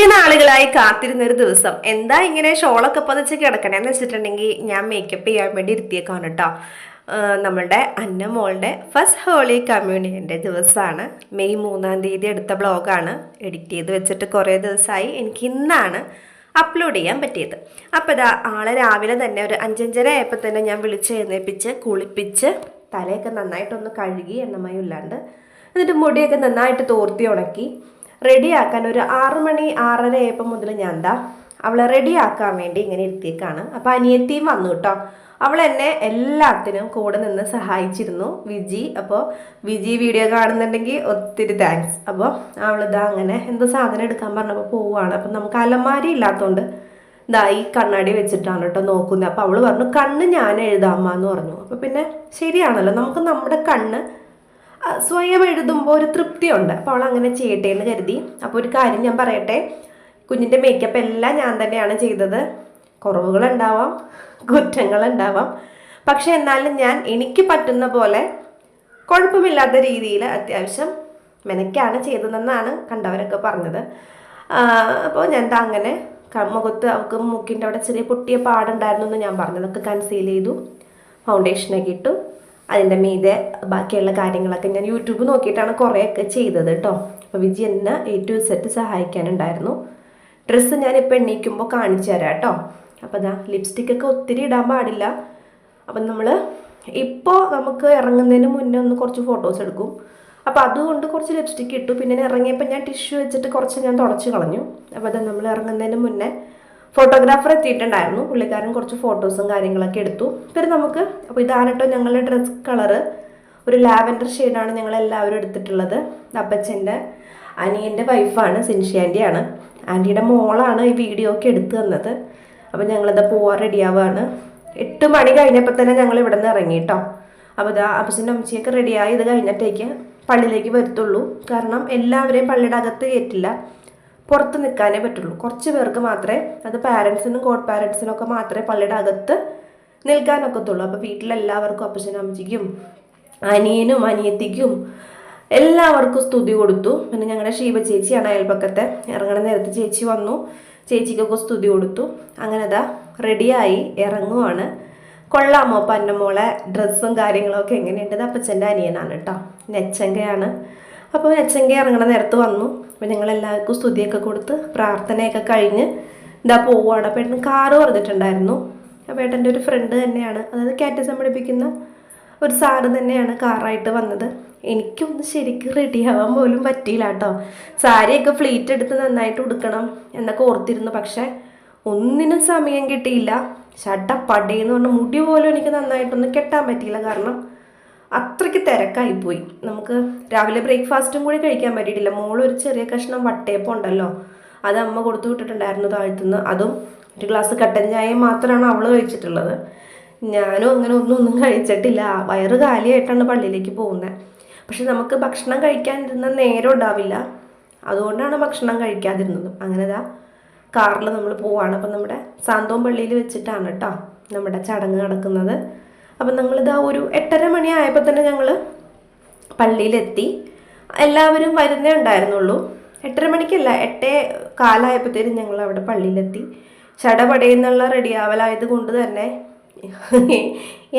ഒത്തിരി നാളുകളായി കാത്തിരുന്ന ഒരു ദിവസം. എന്താ ഇങ്ങനെ ഷോളൊക്കെ പതിച്ച് കിടക്കണേന്ന് വെച്ചിട്ടുണ്ടെങ്കിൽ ഞാൻ മേക്കപ്പ് ചെയ്യാൻ വേണ്ടി ഇരുത്തിയേക്കാണ് കേട്ടോ നമ്മളുടെ അന്നമോളുടെ ഫസ്റ്റ് ഹോളി കമ്മ്യൂണിയന്റെ ദിവസമാണ് മെയ് മൂന്നാം തീയതി എടുത്ത ബ്ലോഗാണ് എഡിറ്റ് ചെയ്ത് വെച്ചിട്ട് കുറേ ദിവസമായി എനിക്ക് ഇന്നാണ് അപ്ലോഡ് ചെയ്യാൻ പറ്റിയത്. അപ്പോൾ ഇതാ ആളെ രാവിലെ തന്നെ ഒരു അഞ്ചഞ്ചര ആയപ്പോൾ തന്നെ ഞാൻ വിളിച്ച് എഴുന്നേപ്പിച്ച് കുളിപ്പിച്ച് തലയൊക്കെ നന്നായിട്ടൊന്ന് കഴുകി എണ്ണമയം ഇല്ലാണ്ട് എന്നിട്ട് മുടിയൊക്കെ നന്നായിട്ട് തോർത്തി ഉണക്കി. റെഡിയാക്കാൻ ഒരു ആറ് മണി ആറര ആയപ്പോൾ മുതൽ ഞാൻ എന്താ അവളെ റെഡിയാക്കാൻ വേണ്ടി ഇങ്ങനെ ഇരുത്തിയേക്കാണ്. അപ്പോൾ അനിയത്തിയും വന്നു കേട്ടോ അവൾ എന്നെ എല്ലാത്തിനും കൂടെ നിന്ന് സഹായിച്ചിരുന്നു വിജി. അപ്പോൾ വിജി വീഡിയോ കാണുന്നുണ്ടെങ്കിൽ ഒത്തിരി താങ്ക്സ് അപ്പോൾ അവളിതാ അങ്ങനെ എന്തോ സാധനം എടുക്കാൻ പറഞ്ഞപ്പോൾ പോവുകയാണ് അപ്പം നമുക്ക് അലമാരി ഇല്ലാത്തതുകൊണ്ട് ഇതാ ഈ കണ്ണാടി വെച്ചിട്ടാണ് കേട്ടോ നോക്കുന്നത് അപ്പോൾ അവൾ പറഞ്ഞു കണ്ണ് ഞാൻ എഴുതാമ്മ എന്ന് പറഞ്ഞു. അപ്പോൾ പിന്നെ ശരിയാണല്ലോ. നമുക്ക് നമ്മുടെ കണ്ണ് സ്വയം എഴുതുമ്പോൾ ഒരു തൃപ്തിയുണ്ട്. അപ്പോൾ അവൾ അങ്ങനെ ചെയ്യട്ടെ എന്ന് കരുതി. അപ്പോൾ ഒരു കാര്യം ഞാൻ പറയട്ടെ? കുഞ്ഞിന്റെ മേക്കപ്പ് എല്ലാം ഞാൻ തന്നെയാണ് ചെയ്തത്. കുറവുകളുണ്ടാവാം കുറ്റങ്ങളുണ്ടാവാം. പക്ഷേ എന്നാലും ഞാൻ എനിക്ക് പറ്റുന്ന പോലെ കുഴപ്പമില്ലാത്ത രീതിയിൽ അത്യാവശ്യം മെനക്കാണ് ചെയ്തതെന്നാണ് കണ്ടവരൊക്കെ പറഞ്ഞത്. അപ്പോൾ ഞാൻ അങ്ങനെ മുഖത്ത് അവൾക്ക് മൂക്കിന്റെ അവിടെ ചെറിയ പൊട്ടിയ പാടുണ്ടായിരുന്നു എന്ന് ഞാൻ പറഞ്ഞു അതൊക്കെ കൺസീൽ ചെയ്തു. ഫൗണ്ടേഷനൊക്കെ ഇട്ടു. അതിന്റെ മീതെ ബാക്കിയുള്ള കാര്യങ്ങളൊക്കെ ഞാൻ യൂട്യൂബ് നോക്കിയിട്ടാണ് കുറേയൊക്കെ ചെയ്തത് കേട്ടോ അപ്പോൾ വിജി എന്നെ എ ടു സെറ്റ് സഹായിക്കാനുണ്ടായിരുന്നു. ഡ്രസ്സ് ഞാൻ ഇപ്പോൾ എണ്ണീക്കുമ്പോൾ കാണിച്ചു തരാം കേട്ടോ അപ്പോൾ അതാ ലിപ്സ്റ്റിക്കൊക്കെ ഒത്തിരി ഇടാൻ പാടില്ല. അപ്പം നമ്മൾ ഇപ്പോൾ നമുക്ക് ഇറങ്ങുന്നതിന് മുന്നേ ഒന്ന് കുറച്ച് ഫോട്ടോസ് എടുക്കും. അപ്പോൾ അതുകൊണ്ട് കുറച്ച് ലിപ്സ്റ്റിക്ക് ഇട്ടു. പിന്നെ ഇറങ്ങിയപ്പോൾ ഞാൻ ടിഷ്യൂ വെച്ചിട്ട് കുറച്ച് ഞാൻ തുടച്ച് കളഞ്ഞു. അപ്പോൾ അത് നമ്മൾ ഇറങ്ങുന്നതിന് മുന്നേ ഫോട്ടോഗ്രാഫർ എത്തിയിട്ടുണ്ടായിരുന്നു. പുള്ളിക്കാരൻ കുറച്ച് ഫോട്ടോസും കാര്യങ്ങളൊക്കെ എടുത്തു. പിന്നെ നമുക്ക് അപ്പോൾ ഇതാണ് കേട്ടോ ഞങ്ങളുടെ ഡ്രസ് കളറ് ഒരു ലാവൻഡർ ഷെയ്ഡാണ് ഞങ്ങൾ എല്ലാവരും എടുത്തിട്ടുള്ളത്. അപ്പച്ചന്റെ അനിയന്റെ വൈഫാണ് സിൻഷി ആന്റിയാണ് ആന്റിയുടെ മോളാണ് ഈ വീഡിയോ ഒക്കെ എടുത്തു തന്നത്. അപ്പോൾ ഞങ്ങളിത് പോവാൻ റെഡിയാവുകയാണ് എട്ട് മണി കഴിഞ്ഞപ്പോൾ തന്നെ ഞങ്ങൾ ഇവിടെ നിന്ന് ഇറങ്ങി കേട്ടോ അപ്പോൾ ഇതാ അപ്പച്ചന്റെ അമ്മച്ചിയൊക്കെ റെഡിയായി ഇത് കഴിഞ്ഞിട്ടേക്ക് പള്ളിയിലേക്ക് വരത്തുള്ളൂ. കാരണം എല്ലാവരെയും പള്ളിയുടെ അകത്ത് കയറ്റില്ല. പുറത്ത് നിൽക്കാനേ പറ്റുള്ളൂ. കുറച്ച് പേർക്ക് മാത്രമേ അത് പാരൻസിനും കോഡ് പാരൻസിനും ഒക്കെ മാത്രമേ പള്ളിയുടെ അകത്ത് നിൽക്കാനൊക്കത്തുള്ളൂ. അപ്പോൾ വീട്ടിലെല്ലാവർക്കും അപ്പച്ചനും അമ്മച്ചിക്കും അനിയനും അനിയത്തിക്കും എല്ലാവർക്കും സ്തുതി കൊടുത്തു. പിന്നെ ഞങ്ങളുടെ ഷീബ ചേച്ചിയാണ് അയൽപക്കത്തെ. ഇറങ്ങണ നേരത്ത് ചേച്ചി വന്നു. ചേച്ചിക്കൊക്കെ സ്തുതി കൊടുത്തു. അങ്ങനെ അതാ റെഡിയായി ഇറങ്ങുവാണ്. കൊള്ളാമോ പന്നമോളെ? ഡ്രസ്സും കാര്യങ്ങളൊക്കെ എങ്ങനെയുണ്ട്? ഇത് അപ്പച്ചന്റെ അനിയനാണ് കേട്ടോ. നെച്ചങ്കയാണ്. അപ്പോൾ നെച്ചങ്ക ഇറങ്ങണ നേരത്ത് വന്നു. അപ്പോൾ ഞങ്ങളെല്ലാവർക്കും സ്തുതിയൊക്കെ കൊടുത്ത് പ്രാർത്ഥനയൊക്കെ കഴിഞ്ഞ് ഇതാ പോവുകയാണ് അപ്പോൾ ഏട്ടൻ കാറ് പറഞ്ഞിട്ടുണ്ടായിരുന്നു. അപ്പോൾ ഏട്ടന്റെ ഒരു ഫ്രണ്ട് തന്നെയാണ്. അതായത് കാറ്റസം പഠിപ്പിക്കുന്ന ഒരു സാറ് തന്നെയാണ് കാറായിട്ട് വന്നത്. എനിക്കൊന്ന് ശരിക്കും റെഡിയാവാൻ പോലും പറ്റിയില്ല കേട്ടോ. സാരിയൊക്കെ ഫ്ലീറ്റ് എടുത്ത് നന്നായിട്ട് ഉടുക്കണം എന്നൊക്കെ ഓർത്തിരുന്നു. പക്ഷേ ഒന്നിനും സമയം കിട്ടിയില്ല. ഷട്ടപ്പടയെന്ന് പറഞ്ഞ മുടി പോലും എനിക്ക് നന്നായിട്ടൊന്നും കെട്ടാൻ പറ്റിയില്ല. കാരണം അത്രയ്ക്ക് തിരക്കായിപ്പോയി നമുക്ക് രാവിലെ ബ്രേക്ക്ഫാസ്റ്റും കൂടി കഴിക്കാൻ പറ്റിയിട്ടില്ല. മോൾ ഒരു ചെറിയ കഷ്ണം വട്ടയപ്പം ഉണ്ടല്ലോ അത് അമ്മ കൊടുത്തു വിട്ടിട്ടുണ്ടായിരുന്നു താഴ്ത്തുനിന്ന്. അതും ഒരു ഗ്ലാസ് കട്ടൻ ചായയും മാത്രമാണ് അവൾ കഴിച്ചിട്ടുള്ളത്. ഞാനും അങ്ങനെ ഒന്നും ഒന്നും കഴിച്ചിട്ടില്ല. വയറ് കാലിയായിട്ടാണ് പള്ളിയിലേക്ക് പോകുന്നത്. പക്ഷെ നമുക്ക് ഭക്ഷണം കഴിക്കാനിരുന്ന നേരം ഉണ്ടാവില്ല. അതുകൊണ്ടാണ് ഭക്ഷണം കഴിക്കാതിരുന്നത്. അങ്ങനെ ദാ കാറിൽ നമ്മൾ പോവാണ്. അപ്പം നമ്മുടെ സാന്തോം പള്ളിയിൽ വെച്ചിട്ടാണ് കേട്ടോ നമ്മുടെ ചടങ്ങ് നടക്കുന്നത്. അപ്പം നമ്മളിതാ ഒരു എട്ടര മണി ആയപ്പോൾ തന്നെ ഞങ്ങൾ പള്ളിയിലെത്തി. എല്ലാവരും വരുന്നേ ഉണ്ടായിരുന്നുള്ളൂ. എട്ടര മണിക്കല്ല എട്ടേ കാലായപ്പോഴത്തേനും ഞങ്ങൾ അവിടെ പള്ളിയിലെത്തി. ചടപടയെന്നുള്ള റെഡിയാവലായത് കൊണ്ട് തന്നെ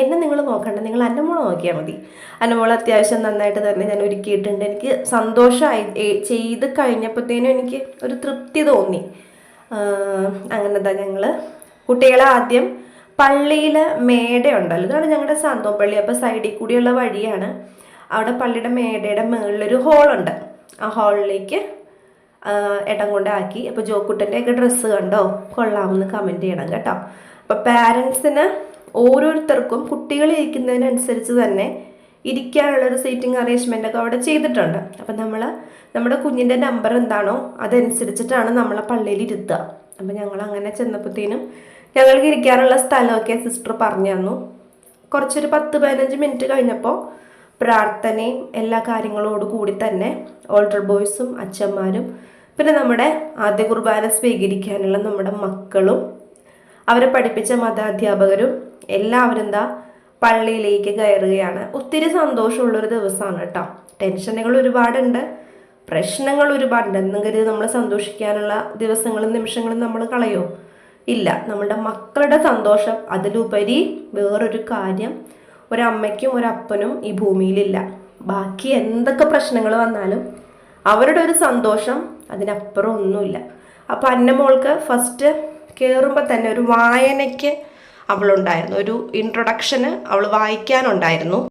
എന്നെ നിങ്ങൾ നോക്കണ്ട നിങ്ങൾ അന്നമോളെ നോക്കിയാൽ മതി. അന്നമോൾ അത്യാവശ്യം നന്നായിട്ട് തന്നെ ഞാൻ ഒരുക്കിയിട്ടുണ്ട്. എനിക്ക് സന്തോഷമായി ചെയ്ത് കഴിഞ്ഞപ്പോഴത്തേനും എനിക്ക് ഒരു തൃപ്തി തോന്നി. അങ്ങനെ ഞങ്ങൾ കുട്ടികളെ ആദ്യം പള്ളിയിൽ മേടയുണ്ടല്ലോ. ഇതാണ് ഞങ്ങളുടെ സാന്തോം പള്ളി. അപ്പോൾ സൈഡിൽ കൂടിയുള്ള വഴിയാണ്. അവിടെ പള്ളിയുടെ മേടയുടെ മുകളിലൊരു ഹോളുണ്ട് ആ ഹോളിലേക്ക് ഇടം കൊണ്ടാക്കി. അപ്പോൾ ജോക്കുട്ടന്റെയൊക്കെ ഡ്രസ്സ് കണ്ടോ? കൊള്ളാമെന്ന് കമന്റ് ചെയ്യണം കേട്ടോ. അപ്പോൾ പാരൻസിന് ഓരോരുത്തർക്കും കുട്ടികൾ ഇരിക്കുന്നതിനനുസരിച്ച് തന്നെ ഇരിക്കാനുള്ളൊരു സീറ്റിംഗ് അറേഞ്ച്മെന്റ് ഒക്കെ അവിടെ ചെയ്തിട്ടുണ്ട്. അപ്പം നമ്മൾ നമ്മുടെ കുഞ്ഞിന്റെ നമ്പർ എന്താണോ അതനുസരിച്ചിട്ടാണ് നമ്മളെ പള്ളിയിൽ ഇരുത്തുക. അപ്പം ഞങ്ങൾ അങ്ങനെ ചെന്നപ്പോഴത്തേനും ഞങ്ങൾക്ക് ഇരിക്കാനുള്ള സ്ഥലമൊക്കെ സിസ്റ്റർ പറഞ്ഞു തന്നു. കുറച്ചൊരു പത്ത് പതിനഞ്ച് മിനിറ്റ് കഴിഞ്ഞപ്പോൾ പ്രാർത്ഥനയും എല്ലാ കാര്യങ്ങളോട് കൂടി തന്നെ ഓൾഡർ ബോയ്സും അച്ഛന്മാരും പിന്നെ നമ്മുടെ ആദ്യ കുർബാന സ്വീകരിക്കാനുള്ള നമ്മുടെ മക്കളും അവരെ പഠിപ്പിച്ച മതാധ്യാപകരും എല്ലാവരും എന്താ പള്ളിയിലേക്ക് കയറുകയാണ്. ഒത്തിരി സന്തോഷമുള്ളൊരു ദിവസമാണ് കേട്ടോ. ടെൻഷനുകൾ ഒരുപാടുണ്ട് പ്രശ്നങ്ങൾ ഒരുപാടുണ്ട്. എന്നും കരുതി നമ്മൾ സന്തോഷിക്കാനുള്ള ദിവസങ്ങളും നിമിഷങ്ങളും നമ്മൾ കളയോ? ഇല്ല. നമ്മളുടെ മക്കളുടെ സന്തോഷം അതിലുപരി വേറൊരു കാര്യം ഒരമ്മയ്ക്കും ഒരപ്പനും ഈ ഭൂമിയിലില്ല. ബാക്കി എന്തൊക്കെ പ്രശ്നങ്ങൾ വന്നാലും അവരുടെ ഒരു സന്തോഷം അതിനപ്പുറം ഒന്നുമില്ല. അപ്പോൾ അന്നമോൾക്ക് ഫസ്റ്റ് കയറുമ്പോൾ തന്നെ ഒരു വായനയ്ക്ക് അവളുണ്ടായിരുന്നു. ഒരു ഇൻട്രൊഡക്ഷന് അവൾ വായിക്കാനുണ്ടായിരുന്നു.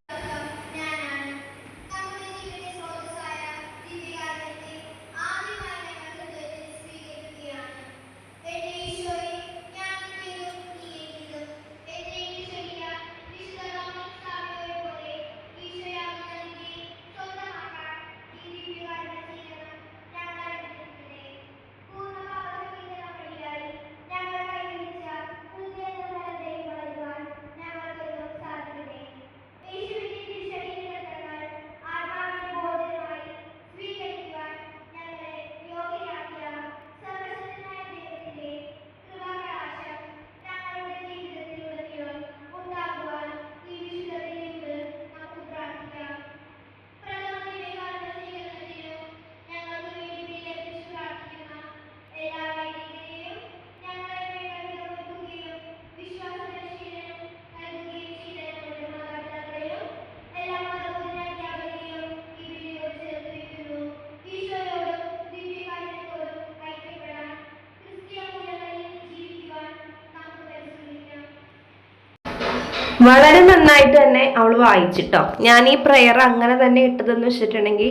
വളരെ നന്നായിട്ട് തന്നെ അവൾ വായിച്ചിട്ടോ. ഞാൻ ഈ പ്രെയർ അങ്ങനെ തന്നെ ഇട്ടതെന്ന് വെച്ചിട്ടുണ്ടെങ്കിൽ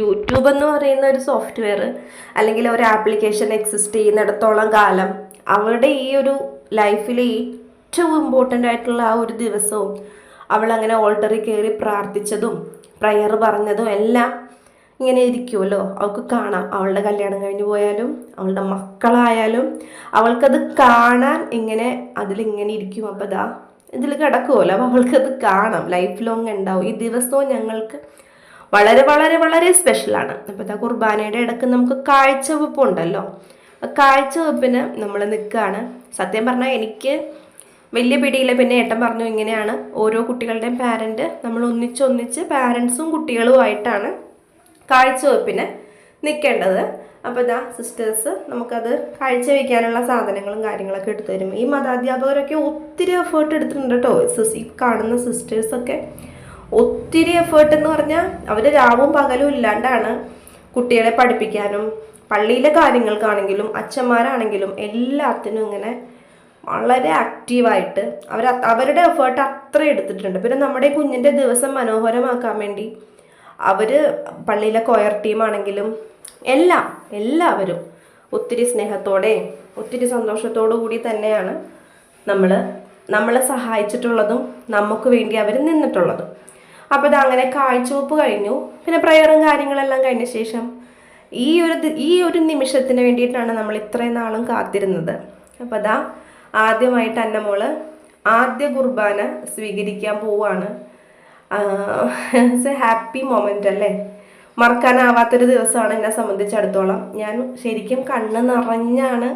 യൂട്യൂബ് എന്ന് പറയുന്ന ഒരു സോഫ്റ്റ്വെയർ അല്ലെങ്കിൽ ഒരു ആപ്ലിക്കേഷൻ എക്സിസ്റ്റ് ചെയ്യുന്നിടത്തോളം കാലം അവളുടെ ഈ ഒരു ലൈഫിലെ ഏറ്റവും ഇമ്പോർട്ടന്റ് ആയിട്ടുള്ള ആ ഒരു ദിവസവും അവൾ അങ്ങനെ ഓൾട്ടറിൽ കയറി പ്രാർത്ഥിച്ചതും പ്രെയർ പറഞ്ഞതും എല്ലാം ഇങ്ങനെ ഇരിക്കുമല്ലോ അവൾക്ക് കാണാം. അവളുടെ കല്യാണം കഴിഞ്ഞു പോയാലും അവളുടെ മക്കളായാലും അവൾക്കത് കാണാൻ ഇങ്ങനെ അതിലിങ്ങനെ ഇരിക്കും. അപ്പോൾ ദാ ഇതിൽ കിടക്കുമല്ലോ അപ്പോൾ അവൾക്കത് കാണാം. ലൈഫ് ലോങ് ഉണ്ടാവും. ഈ ദിവസവും ഞങ്ങൾക്ക് വളരെ വളരെ വളരെ സ്പെഷ്യലാണ് അപ്പോൾ ഇതാ കുർബാനയുടെ ഇടയ്ക്ക് നമുക്ക് കാഴ്ചവെപ്പ് ഉണ്ടല്ലോ. കാഴ്ചവെപ്പിന് നമ്മൾ നിൽക്കുകയാണ് സത്യം പറഞ്ഞാൽ എനിക്ക് വലിയ പിടിയില്ല. പിന്നെ ഏട്ടൻ പറഞ്ഞു ഇങ്ങനെയാണ്. ഓരോ കുട്ടികളുടെയും പാരന്റ് നമ്മൾ ഒന്നിച്ചൊന്നിച്ച് പാരൻസും കുട്ടികളുമായിട്ടാണ് കാഴ്ചവെപ്പിന് നിൽക്കേണ്ടത് അപ്പോൾ ഇതാ സിസ്റ്റേഴ്സ് നമുക്കത് കാഴ്ചവെക്കാനുള്ള സാധനങ്ങളും കാര്യങ്ങളൊക്കെ എടുത്തു തരും ഈ മതാധ്യാപകരൊക്കെ ഒത്തിരി എഫേർട്ട് എടുത്തിട്ടുണ്ട് കേട്ടോ ഈ കാണുന്ന സിസ്റ്റേഴ്സൊക്കെ ഒത്തിരി എഫേർട്ട് എന്ന് പറഞ്ഞാൽ അവർ രാവും പകലും ഇല്ലാണ്ടാണ് കുട്ടികളെ പഠിപ്പിക്കാനും പള്ളിയിലെ കാര്യങ്ങൾക്കാണെങ്കിലും അച്ഛന്മാരാണെങ്കിലും എല്ലാത്തിനും ഇങ്ങനെ വളരെ ആക്റ്റീവായിട്ട് അവർ അവരുടെ എഫേർട്ട് അത്ര എടുത്തിട്ടുണ്ട്. പിന്നെ നമ്മുടെ കുഞ്ഞിന്റെ ദിവസം മനോഹരമാക്കാൻ വേണ്ടി അവർ പള്ളിയിലെ കൊയർ ടീമാണെങ്കിലും എല്ലാം എല്ലാവരും ഒത്തിരി സ്നേഹത്തോടെ ഒത്തിരി സന്തോഷത്തോടു കൂടി തന്നെയാണ് നമ്മൾ നമ്മളെ സഹായിച്ചിട്ടുള്ളതും നമുക്ക് വേണ്ടി അവർ നിന്നിട്ടുള്ളതും. അപ്പോൾ അങ്ങനെ കാഴ്ചവെപ്പ് കഴിഞ്ഞു. പിന്നെ പ്രയറും കാര്യങ്ങളെല്ലാം കഴിഞ്ഞ ശേഷം ഈ ഒരു ഈ ഒരു നിമിഷത്തിന് വേണ്ടിയിട്ടാണ് നമ്മൾ ഇത്രയും നാളും കാത്തിരുന്നത്. അപ്പോൾ അതാ ആദ്യമായിട്ട് എന്റെ മോൾ ആദ്യ കുർബാന സ്വീകരിക്കാൻ പോവാണ്. ഹാപ്പി മൊമെന്റ് അല്ലേ? മറക്കാനാവാത്തൊരു ദിവസമാണ് എന്നെ സംബന്ധിച്ചിടത്തോളം. ഞാൻ ശരിക്കും കണ്ണ് നിറഞ്ഞാണ്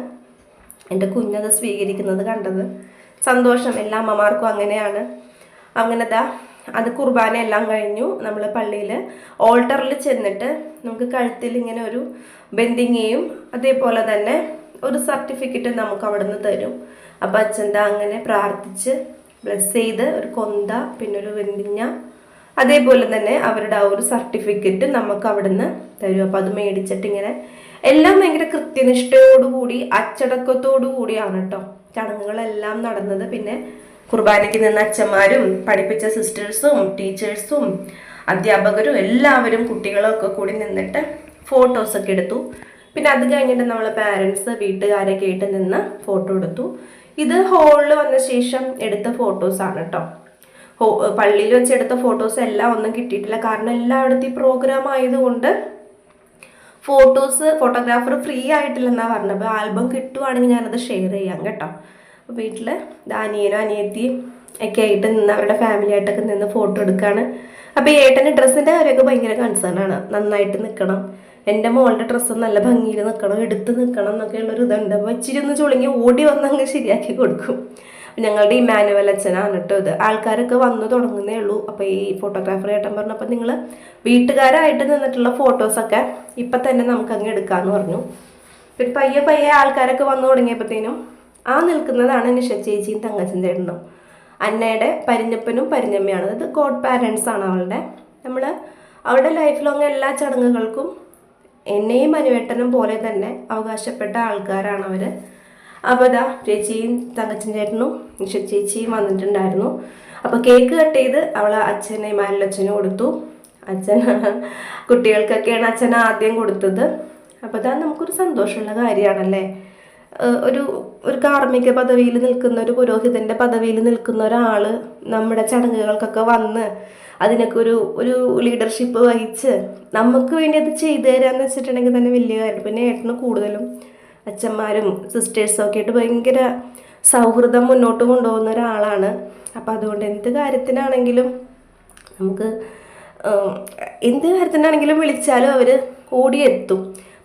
എന്റെ കുഞ്ഞത് സ്വീകരിക്കുന്നത് കണ്ടത്. സന്തോഷം എല്ലാ അമ്മമാർക്കും അങ്ങനെയാണ്. അങ്ങനെ ദാ അത് കുർബാന എല്ലാം കഴിഞ്ഞു. നമ്മൾ പള്ളിയിൽ ഓൾട്ടറിൽ ചെന്നിട്ട് നമുക്ക് കഴുത്തിൽ ഇങ്ങനെ ഒരു ബെൻഡിങ്ങയും അതേപോലെ തന്നെ ഒരു സർട്ടിഫിക്കറ്റ് നമുക്ക് അവിടുന്ന് തരും. അപ്പോൾ അച്ഛന്റെ അങ്ങനെ പ്രാർത്ഥിച്ച് ബ്ലെസ് ചെയ്ത് ഒരു കൊന്ത പിന്നെ ഒരു അതേപോലെ തന്നെ അവരുടെ ആ ഒരു സർട്ടിഫിക്കറ്റ് നമുക്ക് അവിടുന്ന് തരും. അപ്പം അത് മേടിച്ചിട്ട് ഇങ്ങനെ എല്ലാം ഭയങ്കര കൃത്യനിഷ്ഠയോടുകൂടി അച്ചടക്കത്തോടു കൂടിയാണ് കേട്ടോ ചടങ്ങുകളെല്ലാം നടന്നത്. പിന്നെ കുർബാനയ്ക്ക് നിന്ന അച്ഛന്മാരും പഠിപ്പിച്ച സിസ്റ്റേഴ്സും ടീച്ചേഴ്സും അധ്യാപകരും എല്ലാവരും കുട്ടികളൊക്കെ കൂടി നിന്നിട്ട് ഫോട്ടോസൊക്കെ എടുത്തു. പിന്നെ അത് കഴിഞ്ഞിട്ട് നമ്മളെ പാരൻസ് വീട്ടുകാരൊക്കെ ആയിട്ട് നിന്ന് ഫോട്ടോ എടുത്തു. ഇത് ഹോളിൽ വന്ന ശേഷം എടുത്ത ഫോട്ടോസാണ് കേട്ടോ പള്ളിയിൽ വെച്ച് എടുത്ത ഫോട്ടോസ് എല്ലാം ഒന്നും കിട്ടിയിട്ടില്ല. കാരണം എല്ലായിടത്തും ഈ പ്രോഗ്രാം ആയതുകൊണ്ട് ഫോട്ടോസ് ഫോട്ടോഗ്രാഫർ ഫ്രീ ആയിട്ടില്ലെന്നാണ് പറഞ്ഞത്. അപ്പോൾ ആൽബം കിട്ടുവാണെങ്കിൽ ഞാനത് ഷെയർ ചെയ്യാം കേട്ടോ. അപ്പോൾ വീട്ടിൽ അനിയനും അനിയത്തിയും ഒക്കെ ആയിട്ട് നിന്ന് അവരുടെ ഫാമിലി ആയിട്ടൊക്കെ നിന്ന് ഫോട്ടോ എടുക്കുകയാണ് അപ്പോൾ ഈ ഏട്ടന്റെ ഡ്രസ്സിന്റെ കാര്യമൊക്കെ ഭയങ്കര കൺസേൺ ആണ്. നന്നായിട്ട് നിൽക്കണം എന്റെ മോളുടെ ഡ്രസ്സ് നല്ല ഭംഗിയിൽ നിൽക്കണം എടുത്ത് നിൽക്കണം എന്നൊക്കെയുള്ളൊരു ഇതുണ്ട് അപ്പോൾ ഇച്ചിരി ഒന്ന് ചുളുങ്ങി ഓടി വന്നങ്ങ് ശരിയാക്കി കൊടുക്കും. ഞങ്ങളുടെ ഈ മാനുവൽ അച്ഛനാണ് കേട്ടോ ഇത്. ആൾക്കാരൊക്കെ വന്നു തുടങ്ങുന്നേ ഉള്ളൂ. അപ്പോൾ ഈ ഫോട്ടോഗ്രാഫർ ഏട്ടൻ പറഞ്ഞപ്പോൾ നിങ്ങൾ വീട്ടുകാരായിട്ട് നിന്നിട്ടുള്ള ഫോട്ടോസൊക്കെ ഇപ്പം തന്നെ നമുക്ക് അങ്ങ് എടുക്കാമെന്ന് പറഞ്ഞു. പിന്നെ പയ്യെ പയ്യെ ആൾക്കാരൊക്കെ വന്നു തുടങ്ങിയപ്പോഴത്തേനും ആ നിൽക്കുന്നതാണ് നിഷ ചേച്ചിയും തങ്കച്ചൻ ചേട്ടനും. അന്നയുടെ പരിഞ്ഞപ്പനും പരിഞ്ഞമ്മയാണ്. ഇത് ഗോഡ് പാരൻസ് ആണ് അവളുടെ. നമ്മൾ അവളുടെ ലൈഫ് ലോങ് എല്ലാ ചടങ്ങുകൾക്കും എന്നെയും അനുവേട്ടനും പോലെ തന്നെ അവകാശപ്പെട്ട ആൾക്കാരാണ് അവർ അപ്പോൾ ഇതാ ചേച്ചിയും തങ്കച്ചൻ ചേട്ടനും നിഷ ചേച്ചിയും വന്നിട്ടുണ്ടായിരുന്നു. അപ്പോൾ കേക്ക് കട്ട് ചെയ്ത് അവൾ അച്ഛനെ മാലച്ചനും കൊടുത്തു. അച്ഛൻ കുട്ടികൾക്കൊക്കെയാണ് അച്ഛൻ ആദ്യം കൊടുത്തത്. അപ്പോൾ ഇതാ നമുക്കൊരു സന്തോഷമുള്ള കാര്യമാണല്ലേ? ഒരു ഒരു കാർമ്മിക പദവിയിൽ നിൽക്കുന്ന ഒരു പുരോഹിതന്റെ പദവിയിൽ നിൽക്കുന്ന ഒരാൾ നമ്മുടെ ചടങ്ങുകൾക്കൊക്കെ വന്ന് അതിനൊക്കെ ഒരു ഒരു ലീഡർഷിപ്പ് വഹിച്ച് നമുക്ക് വേണ്ടി അത് ചെയ്തു തരാന്ന് വെച്ചിട്ടുണ്ടെങ്കിൽ തന്നെ വലിയ കാര്യം. പിന്നെ ഏട്ടന് കൂടുതലും അച്ഛന്മാരും സിസ്റ്റേഴ്സും ഒക്കെ ആയിട്ട് ഭയങ്കര സൗഹൃദം മുന്നോട്ട് കൊണ്ടുപോകുന്ന ഒരാളാണ്. അപ്പം അതുകൊണ്ട് എന്ത് കാര്യത്തിനാണെങ്കിലും നമുക്ക് എന്ത് കാര്യത്തിനാണെങ്കിലും വിളിച്ചാലും അവർ ഓടിയെത്തും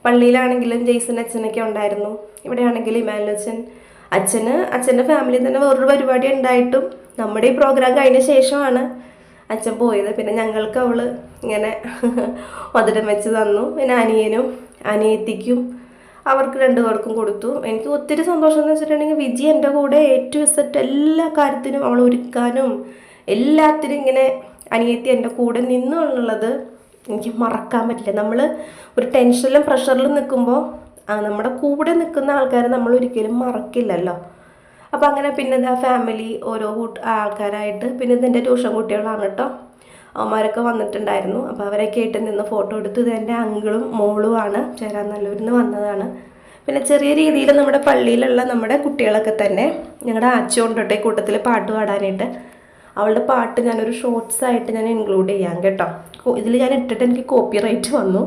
പള്ളിയിലാണെങ്കിലും ജെയ്സൺ അച്ഛനൊക്കെ ഉണ്ടായിരുന്നു. ഇവിടെയാണെങ്കിലും ഇമാനുൽ അച്ഛൻ അച്ഛന് അച്ഛന്റെ ഫാമിലി തന്നെ വേറൊരു പരിപാടി ഉണ്ടായിട്ടും നമ്മുടെ ഈ പ്രോഗ്രാം കഴിഞ്ഞ ശേഷമാണ് അച്ഛൻ പോയത്. പിന്നെ ഞങ്ങൾക്ക് അവൾ ഇങ്ങനെ മധുരം വെച്ച് തന്നു. പിന്നെ അനിയനും അനിയത്തിക്കും അവർക്ക് രണ്ടുപേർക്കും കൊടുത്തു. എനിക്ക് ഒത്തിരി സന്തോഷം എന്ന് വെച്ചിട്ടുണ്ടെങ്കിൽ വിജി എന്റെ കൂടെ ഏറ്റവും സെറ്റ് എല്ലാ കാര്യത്തിനും അവൾ ഒരുക്കാനും എല്ലാത്തിനും ഇങ്ങനെ അനിയത്തി എന്റെ കൂടെ നിന്നു എന്നുള്ളത് എനിക്ക് മറക്കാൻ പറ്റില്ല. നമ്മൾ ഒരു ടെൻഷനിലും പ്രഷറിലും നിൽക്കുമ്പോൾ നമ്മുടെ കൂടെ നിൽക്കുന്ന ആൾക്കാരെ നമ്മൾ ഒരിക്കലും മറക്കില്ലല്ലോ. അപ്പോൾ അങ്ങനെ പിന്നെ ഫാമിലി ഓരോ കൂട്ട ആൾക്കാരായിട്ട് പിന്നെ ഇതിന്റെ ട്യൂഷൻ കുട്ടികളാണ് കേട്ടോ. അവന്മാരൊക്കെ വന്നിട്ടുണ്ടായിരുന്നു. അപ്പോൾ അവരൊക്കെ ആയിട്ട് നിന്ന് ഫോട്ടോ എടുത്ത്. ഇത് എന്റെ അങ്കിളും മോളുമാണ് ചേരാൻ നല്ലൂരിൽ നിന്ന് വന്നതാണ്. പിന്നെ ചെറിയ രീതിയിൽ നമ്മുടെ പള്ളിയിലുള്ള നമ്മുടെ കുട്ടികളൊക്കെ തന്നെ ഞങ്ങളുടെ ആച്ചുകൊണ്ടോട്ടെ കൂട്ടത്തിൽ പാട്ട് പാടാനായിട്ട് അവളുടെ പാട്ട് ഞാനൊരു ഷോർട്സ് ആയിട്ട് ഞാൻ ഇൻക്ലൂഡ് ചെയ്യാം കേട്ടോ. ഇതിൽ ഞാൻ ഇട്ടിട്ട് എനിക്ക് കോപ്പി റൈറ്റ് വന്നു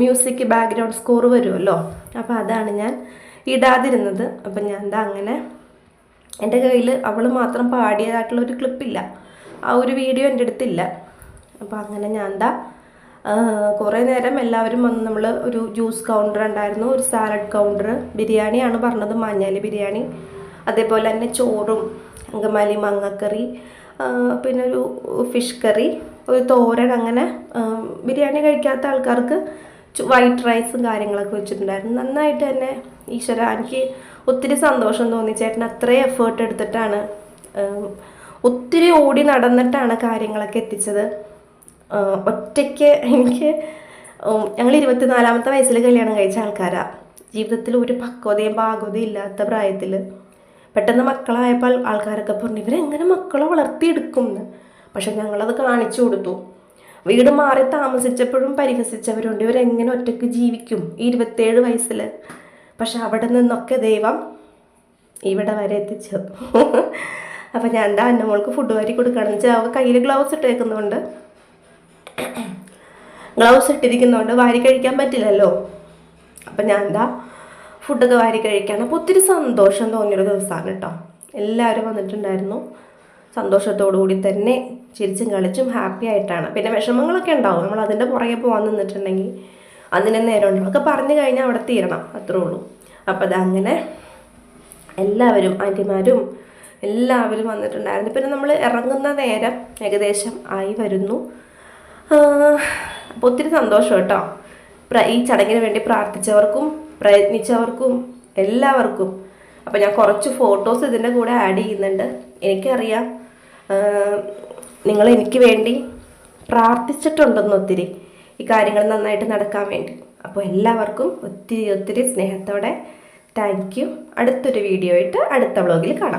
മ്യൂസിക് ബാക്ക്ഗ്രൗണ്ട് സ്കോർ വരുമല്ലോ അപ്പോൾ അതാണ് ഞാൻ ഇടാതിരുന്നത്. അപ്പം ഞാൻ എന്താ അങ്ങനെ എന്റെ കയ്യിൽ അവൾ മാത്രം പാടിയതായിട്ടുള്ള ഒരു ക്ലിപ്പില്ല ആ ഒരു വീഡിയോ എന്റെ അടുത്തില്ല. അപ്പോൾ അങ്ങനെ ഞാൻ എന്താ കുറേ നേരം എല്ലാവരും വന്ന് നമ്മൾ ഒരു ജ്യൂസ് കൗണ്ടർ ഉണ്ടായിരുന്നു ഒരു സാലഡ് കൗണ്ടർ ബിരിയാണിയാണ് പറഞ്ഞത് മാഞ്ഞാലി ബിരിയാണി. അതേപോലെ തന്നെ ചോറും അങ്കമാലി മാങ്ങക്കറി പിന്നെ ഒരു ഫിഷ് കറി ഒരു തോരൻ അങ്ങനെ ബിരിയാണി കഴിക്കാത്ത ആൾക്കാർക്ക് വൈറ്റ് റൈസും കാര്യങ്ങളൊക്കെ വെച്ചിട്ടുണ്ടായിരുന്നു. നന്നായിട്ട് തന്നെ ഈശ്വര എനിക്ക് ഒത്തിരി സന്തോഷം തോന്നി. ചേട്ടൻ അത്രയും എഫേർട്ട് എടുത്തിട്ടാണ് ഒത്തിരി ഓടി നടന്നിട്ടാണ് കാര്യങ്ങളൊക്കെ എത്തിച്ചത്. ഒറ്റയ്ക്ക് എനിക്ക് ഞങ്ങൾ ഇരുപത്തിനാലാമത്തെ വയസ്സിൽ കല്യാണം കഴിച്ച ആൾക്കാരാണ് ജീവിതത്തിൽ ഒരു പക്വതയും പാകതയും ഇല്ലാത്ത പ്രായത്തിൽ പെട്ടെന്ന് മക്കളായപ്പോൾ ആൾക്കാരൊക്കെ പറഞ്ഞു ഇവരെങ്ങനെ മക്കളെ വളർത്തിയെടുക്കും എന്ന് പക്ഷെ ഞങ്ങളത് കാണിച്ചു കൊടുത്തു. വീട് മാറി താമസിച്ചപ്പോഴും പരിഹസിച്ചവരുണ്ട്. ഇവരെങ്ങനെ ഒറ്റയ്ക്ക് ജീവിക്കും ഈ ഇരുപത്തേഴ് വയസ്സിൽ പക്ഷെ അവിടെ നിന്നൊക്കെ ദൈവം ഇവിടെ വരെ എത്തിച്ചു. അപ്പം ഞാൻ എന്താ അന്നമോൾക്ക് ഫുഡ് വാരി കൊടുക്കുകയാണെന്ന് വെച്ചാൽ അവൾ കയ്യിൽ ഗ്ലൗസ് ഇട്ടേക്കുന്നുണ്ട്. ഗ്ലൗസ് ഇട്ടിരിക്കുന്നതുകൊണ്ട് വാരി കഴിക്കാൻ പറ്റില്ലല്ലോ. അപ്പം ഞാൻ എന്താ ഫുഡൊക്കെ വാരി കഴിക്കുകയാണ് അപ്പോൾ ഒത്തിരി സന്തോഷം തോന്നിയൊരു ദിവസമാണ് കേട്ടോ. എല്ലാവരും വന്നിട്ടുണ്ടായിരുന്നു. സന്തോഷത്തോടു കൂടി തന്നെ ചിരിച്ചും കളിച്ചും ഹാപ്പി ആയിട്ടാണ്. പിന്നെ വിഷമങ്ങളൊക്കെ ഉണ്ടാവും. നമ്മൾ അതിന്റെ പുറകെ പോകാൻ നിന്നിട്ടുണ്ടെങ്കിൽ അതിന് നേരം ഉണ്ടാവും ഒക്കെ പറഞ്ഞു കഴിഞ്ഞാൽ അവിടെ തീരണം. അത്രേ ഉള്ളൂ. അപ്പോൾ അതങ്ങനെ എല്ലാവരും ആന്റിമാരും എല്ലാവരും വന്നിട്ടുണ്ടായിരുന്നു. പിന്നെ നമ്മൾ ഇറങ്ങുന്ന നേരം ഏകദേശം ആയി വരുന്നു. അപ്പോൾ ഒത്തിരി സന്തോഷം കേട്ടോ. ഈ ചടങ്ങിന് വേണ്ടി പ്രാർത്ഥിച്ചവർക്കും പ്രയത്നിച്ചവർക്കും എല്ലാവർക്കും. അപ്പോൾ ഞാൻ കുറച്ച് ഫോട്ടോസ് ഇതിന്റെ കൂടെ ആഡ് ചെയ്യുന്നുണ്ട്. എനിക്കറിയാം നിങ്ങൾ എനിക്ക് വേണ്ടി പ്രാർത്ഥിച്ചിട്ടുണ്ടെന്ന് ഒത്തിരി. ഈ കാര്യങ്ങൾ നന്നായിട്ട് നടക്കാൻ വേണ്ടി. അപ്പോൾ എല്ലാവർക്കും ഒത്തിരി ഒത്തിരി സ്നേഹത്തോടെ താങ്ക് യു. അടുത്തൊരു വീഡിയോ ആയിട്ട് അടുത്ത വ്ളോഗിൽ കാണാം.